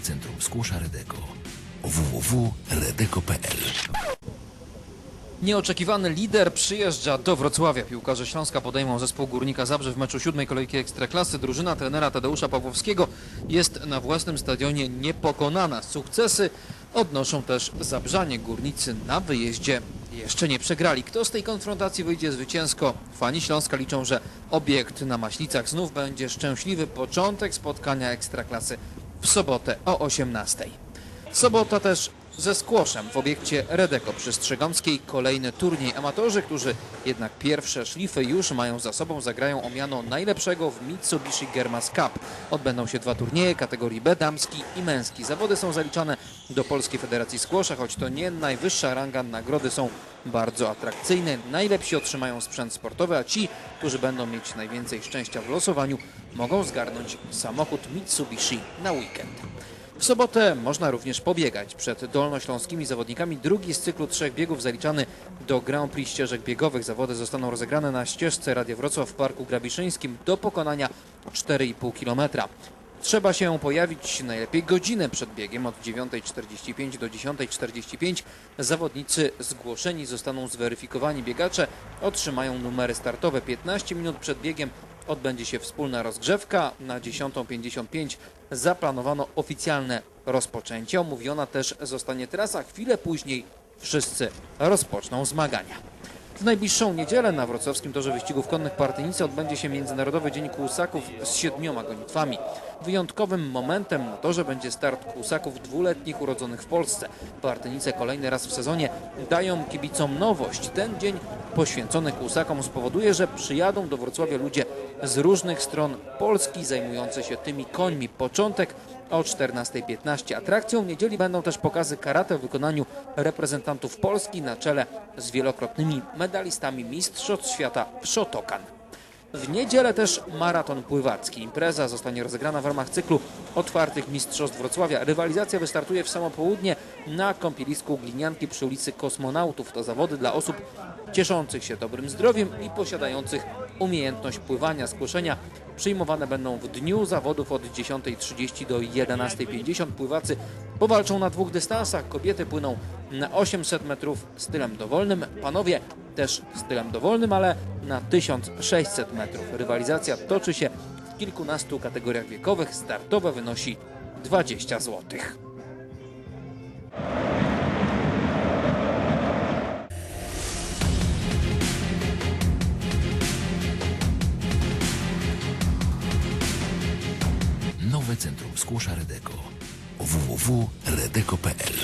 Centrum Skłosza Redeko www.redeko.pl Nieoczekiwany lider przyjeżdża do Wrocławia. Piłkarze Śląska podejmą zespół Górnika Zabrze w meczu siódmej kolejki Ekstraklasy. Drużyna trenera Tadeusza Pawłowskiego jest na własnym stadionie niepokonana. Sukcesy odnoszą też Zabrzanie. Górnicy na wyjeździe jeszcze nie przegrali. Kto z tej konfrontacji wyjdzie zwycięsko? Fani Śląska liczą, że obiekt na Maślicach znów będzie szczęśliwy początek spotkania Ekstraklasy w sobotę o 18. Sobota też ze skłoszem w obiekcie Redeko przy Strzegomskiej kolejny turniej. Amatorzy, którzy jednak pierwsze szlify już mają za sobą, zagrają o miano najlepszego w Mitsubishi Germas Cup. Odbędą się dwa turnieje kategorii B, damski i męski. Zawody są zaliczane do Polskiej Federacji Skłosza, choć to nie najwyższa ranga, nagrody są bardzo atrakcyjne. Najlepsi otrzymają sprzęt sportowy, a ci, którzy będą mieć najwięcej szczęścia w losowaniu, mogą zgarnąć samochód Mitsubishi na weekend. W sobotę można również pobiegać. Przed dolnośląskimi zawodnikami drugi z cyklu trzech biegów zaliczany do Grand Prix ścieżek biegowych. Zawody zostaną rozegrane na ścieżce Radia Wrocław w Parku Grabiszyńskim do pokonania 4,5 km. Trzeba się pojawić najlepiej godzinę przed biegiem od 9.45 do 10.45. Zawodnicy zgłoszeni zostaną zweryfikowani. Biegacze otrzymają numery startowe 15 minut przed biegiem odbędzie się wspólna rozgrzewka. Na 10.55 zaplanowano oficjalne rozpoczęcie. Omówiona też zostanie trasa. Chwilę później wszyscy rozpoczną zmagania. W najbliższą niedzielę na wrocławskim torze wyścigów konnych Partynicy odbędzie się Międzynarodowy Dzień Kłusaków z siedmioma gonitwami. Wyjątkowym momentem na torze będzie start kłusaków dwuletnich urodzonych w Polsce. Partynice kolejny raz w sezonie dają kibicom nowość. Ten dzień poświęcony kłusakom spowoduje, że przyjadą do Wrocławia ludzie z różnych stron Polski zajmujący się tymi końmi. Początek o 14.15. Atrakcją niedzieli będą też pokazy karate w wykonaniu reprezentantów Polski na czele z wielokrotnymi medalistami Mistrzostw Świata w Shotokan. W niedzielę też maraton pływacki. Impreza zostanie rozegrana w ramach cyklu otwartych Mistrzostw Wrocławia. Rywalizacja wystartuje w samo południe na kąpielisku Glinianki przy ulicy Kosmonautów. To zawody dla osób cieszących się dobrym zdrowiem i posiadających umiejętność pływania. Zgłoszenia przyjmowane będą w dniu zawodów od 10.30 do 11.50. Pływacy powalczą na dwóch dystansach. Kobiety płyną na 800 metrów stylem dowolnym, panowie też stylem dowolnym, ale na 1600 metrów. Rywalizacja toczy się w kilkunastu kategoriach wiekowych. Startowe wynosi 20 złotych. Nowe Centrum Skłosza Redeko www.redeko.pl